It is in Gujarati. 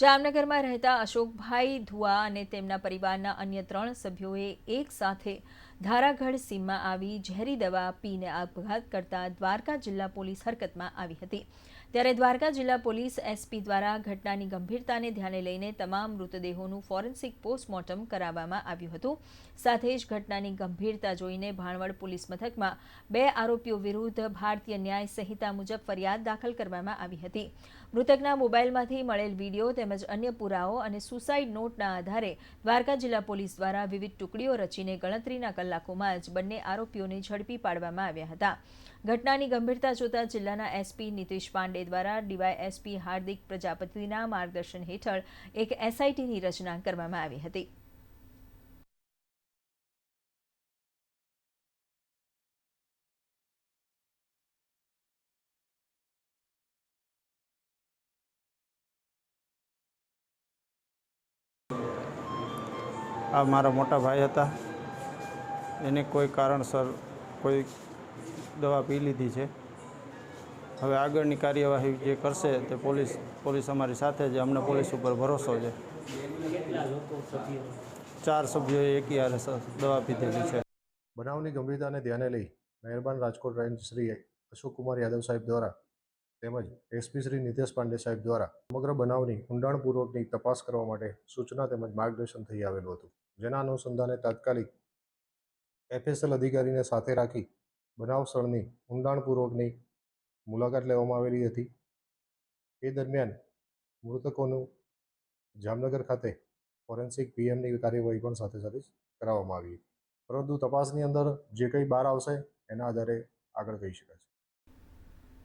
જામનગરમાં રહેતા અશોકભાઈ ધુઆ અને તેમના પરિવારના અન્ય ત્રણ સભ્યોએ એક સાથે ધારાગઢ સીમમાં આવી ઝેરી દવા પીને આપઘાત કરતા દ્વારકા જિલ્લા પોલીસ હરકતમાં આવી હતી. ત્યારે દ્વારકા જિલ્લા પોલીસ એસપી દ્વારા ઘટનાની ગંભીરતાને ધ્યાને લઈને તમામ મૃતદેહોનું ફોરેન્સિક પોસ્ટમોર્ટમ કરાવવામાં આવ્યું હતું. સાથે જ ઘટનાની ગંભીરતા જોઈને ભાણવડ પોલીસ મથકમાં બે આરોપીઓ વિરુદ્ધ ભારતીય ન્યાય સંહિતા મુજબ ફરિયાદ દાખલ કરવામાં આવી હતી. મૃતકના મોબાઈલમાંથી મળેલ વીડિયો તેમજ અન્ય પુરાવો અને સુસાઇડ નોટના આધારે દ્વારકા જિલ્લા પોલીસ દ્વારા વિવિધ ટુકડીઓ રચીને ગણતરીના કલાકોમાં જ બંને આરોપીઓને ઝડપી પાડવામાં આવ્યા હતા. ઘટનાની ગંભીરતા જોતા જિલ્લાના એસપી નીતિશ પાંડે દ્વારા ડીવાયએસપી હાર્દિક પ્રજાપતિના માર્ગદર્શન હેઠળ એક એસઆઈટીની રચના કરવામાં આવી હતી. આ મારા મોટા ભાઈ હતા. એને કોઈ કારણસર કોઈ દવા પી લીધી છે. હવે આગળની કાર્યવાહી જે કરશે તે પોલીસ પોલીસ અમારી સાથે છે. અમને પોલીસ ઉપર ભરોસો છે. ચાર સભ્યોએ એકી હારે દવા પીધેલી છે. બનાવની ગંભીરતાને ધ્યાને લઈ મહેરબાન રાજકોટ રેન્જ શ્રી અશોક કુમાર યાદવ સાહેબ દ્વારા તેમજ એસપી શ્રી નિતેશ પાંડે સાહેબ દ્વારા સમગ્ર બનાવની ઊંડાણપૂર્વકની તપાસ કરવા માટે સૂચના તેમજ માર્ગદર્શન થઈ આવેલું હતું. જેના અનુસંધાને તાત્કાલિક એફએસએલ અધિકારીને સાથે રાખી બનાવ સ્થળની ઊંડાણપૂર્વકની મુલાકાત લેવામાં આવેલી હતી. એ દરમિયાન મૃતકોનું જામનગર ખાતે ફોરેન્સિક પીએમની કાર્યવાહી પણ સાથે સાથે કરાવવામાં આવી હતી. પરંતુ તપાસની અંદર જે કંઈ બહાર આવશે એના આધારે આગળ કહી શકાશે